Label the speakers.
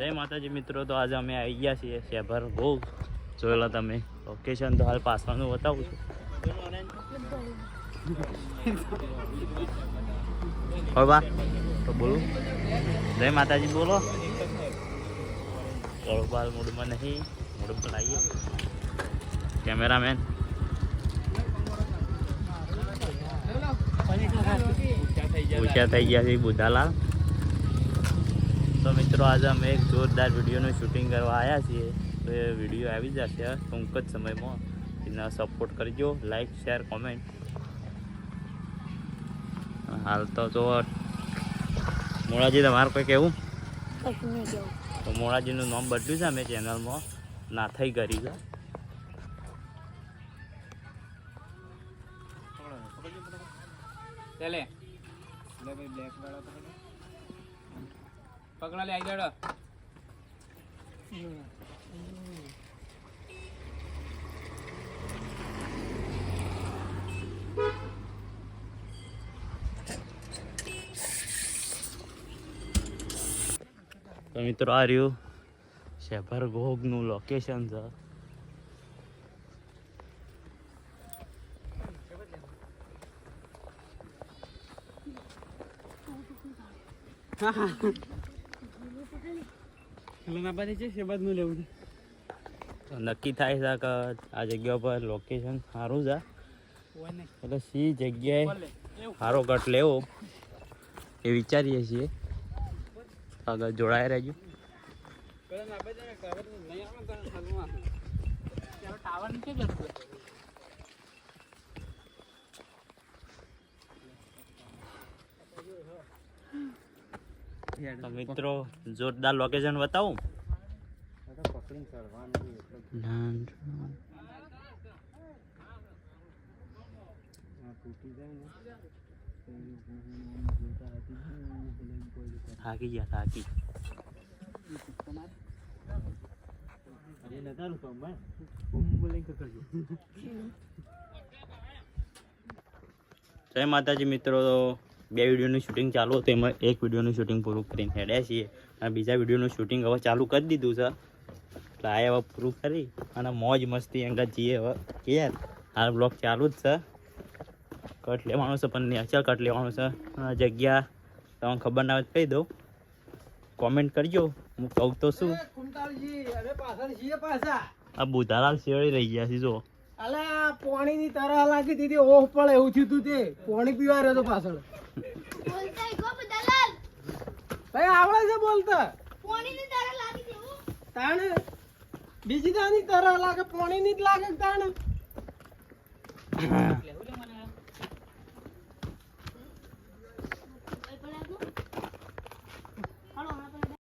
Speaker 1: જય માતાજી મિત્રો, તો આજે અમે આવી ગયા છીએ શેભર ભોગ. જોયેલા તમે. લોકેશન તો હાલ પાસવાનું બતાવું છું. હવે બા, તો બોલું. જય માતાજી, બોલો. ગળબાલ મૂડમાં નહીં, મૂડ આવીએ કેમેરામેન પૂછ્યા થઈ ગયા છે બુધાલાલ તો મિત્રો આજે અમે એક જોરદાર વિડીયોનું શૂટિંગ કરવા આવ્યા છીએ. તો એ વીડિયો આવી જશે ટૂંક જ સમયમાં. એના સપોર્ટ કરજો લાઈક શેર કોમેન્ટ હાલ તો જો મોળાજી તમારે કોઈ કહેવું
Speaker 2: કેવું.
Speaker 1: તો મોળાજીનું નામ બદલ્યું છે અમે ચેનલમાં નાથઈ કરી છે?
Speaker 3: ચાલે લે ભાઈ બ્લેક વાળો પકડો પકડો લે આઈ જડો
Speaker 1: તો મિત્રો આ રહ્યું શેભર ઘોઘનું લોકેશન છે
Speaker 3: હેલો છે લેવું
Speaker 1: નક્કી થાય છે કે આ જગ્યા પર લોકેશન સારું છે. એટલે સી જગ્યાએ સારો કટ લેવો એ વિચારીએ છીએ. આગળ જોડાઈ રહેજો.
Speaker 3: ટાવર નીચે
Speaker 1: તો મિત્રો જોરદાર લોકેશન બતાવું. થાકી ગયા થાકી. જય માતાજી મિત્રો. બે વિડીયોનું શૂટિંગ ચાલુ હતું એમાં એક વિડીયોનું શૂટિંગ પૂરું કરીને હેડ્યા છીએ. અને બીજા વિડીયોનું શૂટિંગ હવે ચાલુ કરી દીધું છે. એટલે આ હવે પૂરું કરી અને મોજ મસ્તી અંગત જઈએ હવે કે હાલ બ્લોગ ચાલુ જ છે. કટ લેવાનું છે પણ નેચર કટ લેવાનું છે. જગ્યા તમને ખબર ના હોય કહી દઉં. કોમેન્ટ કરજો. હું કહું તો શું? આ બુધાલાલ શિયાળી રહી ગયા છે જો.
Speaker 4: અલે પાણી ની તરા લાગી દીધી ઓહ પડે એવું થયું તું તે. પાણી પીવા રહ્યો તો પાછળ. ભાઈ આવડે છે બોલતા. તાણ? બીજી તાની તરા લાગે પાણી ની જ લાગે તાણ?